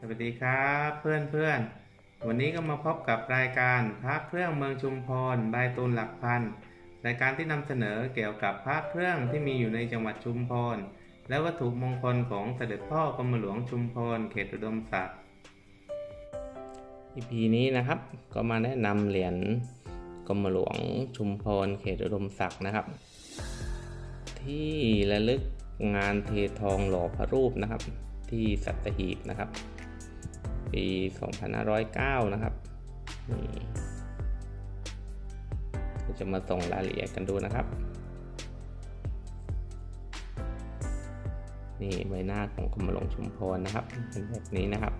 สวัสดีครับเพื่อนเพื่อนวันนี้ก็มาพบกับรายการพระเครื่องเมืองชุมพรบายตูนหลักพันรายการที่นำเสนอเกี่ยวกับพระเครื่องที่มีอยู่ในจังหวัดชุมพรและวัตถุมงคลของเสด็จพ่อกรมหลวงชุมพรเขตอุดมศักดิ์ EP นี้นะครับก็มาแนะนำเหรียญกรมหลวงชุมพรเขตอุดมศักดิ์นะครับ ที่ระลึกงานเททองหล่อพระรูปนะครับ ที่สัตหีบนะครับ ปี 2509 นะครับนี่ก็จะมาส่งรายละเอียดกันดูนะครับ นี่ใบหน้าของกรมหลวงชุมพรนะครับเป็นแบบนี้นะครับ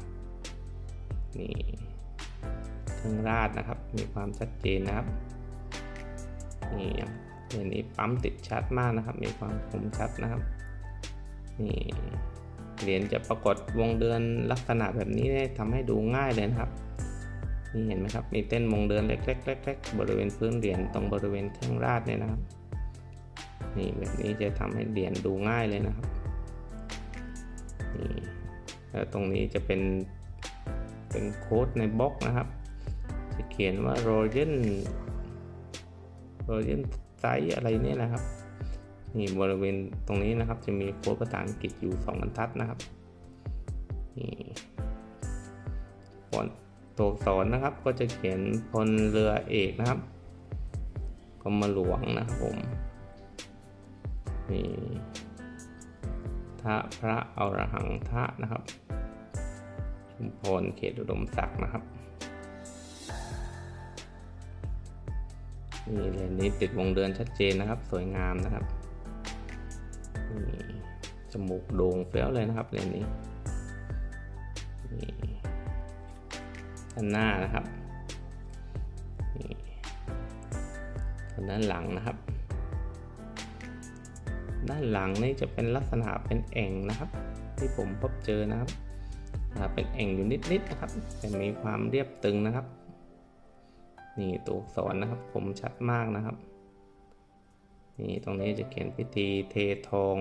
นี่เครื่องราดนะครับ มีความชัดเจนนะครับ นี่เหรียญนี้ปั๊มติดชัดมากนะครับ มีความคมชัดนะครับ นี่ เหรียญจะปรากฏวงเดือนลักษณะแบบนี้เนี่ยทำให้ดูง่ายเลยนะครับนี่เห็นไหมครับ มีเต้นวงเดือนเล็กๆๆบริเวณพื้นเหรียญตรงบริเวณเครื่องราดเนี่ยนะครับ นี่แบบนี้จะทำให้เหรียญดูง่ายเลยนะครับนี่แล้วตรงนี้จะเป็นเป็นโค้ดในบล็อกนะครับ จะเขียนว่า Royal Royal ไซส์อะไรเนี่ยนะครับ นี่บริเวณตรงนี้นะครับจะมีโค้ดภาษาอังกฤษอยู่สองบรรทัดนะครับนี่บนตัวอักษรนะครับก็จะเขียนพลเรือเอกนะครับกรมหลวงนะครับผมนี่ทะพระอรหังทะนะครับชุมพรเขตอุดมศักดิ์นะครับนี่เหรียนี้ติดวงเดือนชัดเจนนะครับ สวยงามนะครับ นี่จมูกโด่งเฟ้วเลยนะครับเหรียญนี้นี่ด้านหน้านะครับนี่ด้านหลังนะครับ ด้านหลังนี่จะเป็นลักษณะเป็นแอ่งนะครับ ที่ผมพบเจอนะครับเป็นแอ่งอยู่นิดๆนะครับ แต่มีความเรียบตึงนะครับ นี่ตัวอักษรนะครับคมชัดมากนะครับ นี่ตรงนี้จะเขียนพิธีเททอง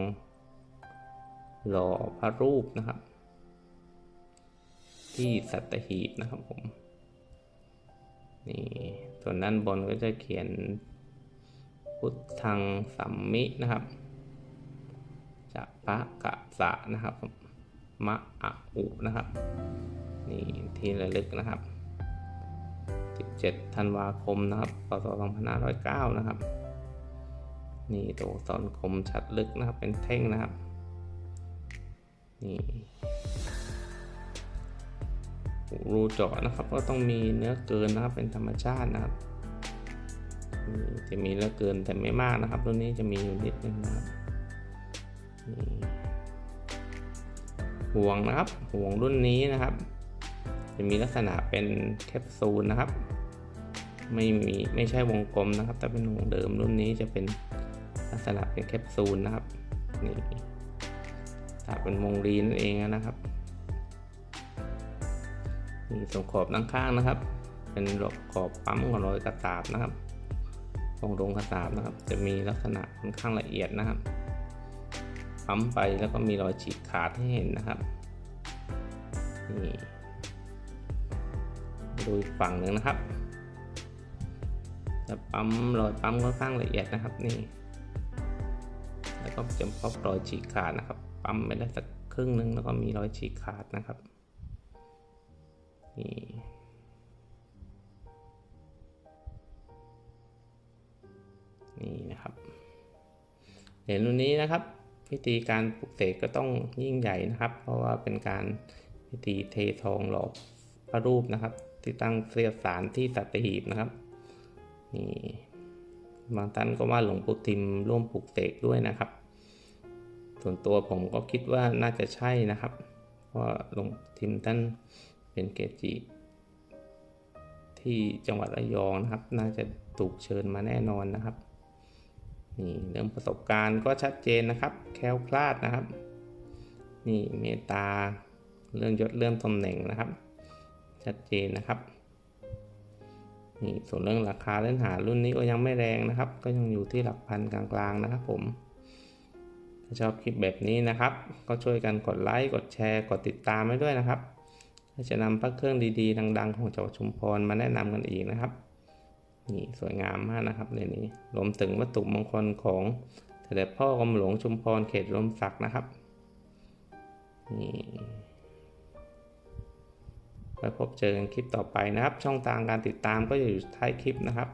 หล่อพระรูปนะครับ ที่สัตหีบนะครับผม นี่ส่วนด้านบนก็จะเขียนพุทธังสัมมินะครับจะพระกะสะนะครับมะอะอุนะครับ นี่ที่ระลึกนะครับ 17 ธันวาคมนะครับพศ2509 นะครับ นี่ตัวอักษรคมชัดลึกนะครับ เป็นเท่งนะครับ นี่รูเจาะนะครับ ก็ต้องมีเนื้อเกินนะครับ เป็นธรรมชาตินะครับ จะมีเนื้อเกินแต่ไม่มากนะครับรุ่นนี้จะมีอยู่นิดนึงนะครับห่วงนะครับห่วงรุ่นนี้นะครับ จะมีลักษณะเป็นแคปซูลนะครับ ไม่มีไม่ใช่วงกลมนะครับ แต่เป็นวงเดิมรุ่นนี้จะเป็น ลักษณะเป็นแคปซูลนะครับนี่ถ้าเป็นวงรีนั่นเองนะครับนี่ส่วนขอบด้านข้างนะครับ เป็นขอบปั๊มของรอยกระตาบนะครับของรงกระตาบนะครับ จะมีลักษณะค่อนข้างละเอียดนะครับปั๊มไปแล้วก็มีรอยฉีกขาดให้เห็นนะครับนี่ดูอีกฝั่งหนึ่งนะครับจะปั๊มรอยปั๊มค่อนข้างละเอียดนะครับนี่ ก็จะพบรอยฉีกขาดนะครับ ปั๊มไปได้สักครึ่งหนึ่งแล้วก็มีรอยฉีกขาดนะครับนี่นี่นะครับเหรียญรุ่นนี้นะครับ พิธีการปลุกเสกก็ต้องยิ่งใหญ่นะครับ เพราะว่าเป็นการพิธีเททองหล่อพระรูปนะครับ ที่ตั้งเสียสารที่สัตหีบนะครับนี่บางท่านก็ว่าหลวงปู่ทิมร่วมปลุกเสกด้วยนะครับ ส่วนตัวผมก็คิดว่าน่าจะใช่นะครับ เพราะหลวงทิมท่านเป็นเกจิ ที่จังหวัดระยองนะครับ น่าจะถูกเชิญมาแน่นอนนะครับนี่เรื่องประสบการณ์ก็ชัดเจนนะครับ แคล้วคลาดนะครับ นี่เมตตาเรื่องยศเรื่องตำแหน่งนะครับ ชัดเจนนะครับนี่ส่วนเรื่องราคาเล่นหารุ่นนี้ก็ยังไม่แรงนะครับ ก็ยังอยู่ที่หลักพันกลางๆนะครับผม ถ้าชอบคลิปแบบนี้นะครับ ก็ช่วยกันกดไลค์ กดแชร์ กดติดตามไว้ด้วยนะครับเราจะนำพระเครื่องดีๆ ดัง ๆ ของจังหวัดชุมพรมาแนะนำกันอีกนะครับ นี่สวยงามมากนะครับในนี้รวมถึงวัตถุมงคลของเสด็จพ่อกรมหลวงชุมพรเขตลมศักดิ์นะครับ นี่ไว้พบเจอกันคลิปต่อไปนะครับ ช่องทางการติดตามก็อยู่ท้ายคลิปนะครับ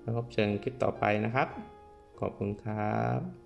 ไว้พบเจอกันคลิปต่อไปนะครับ ขอบคุณครับ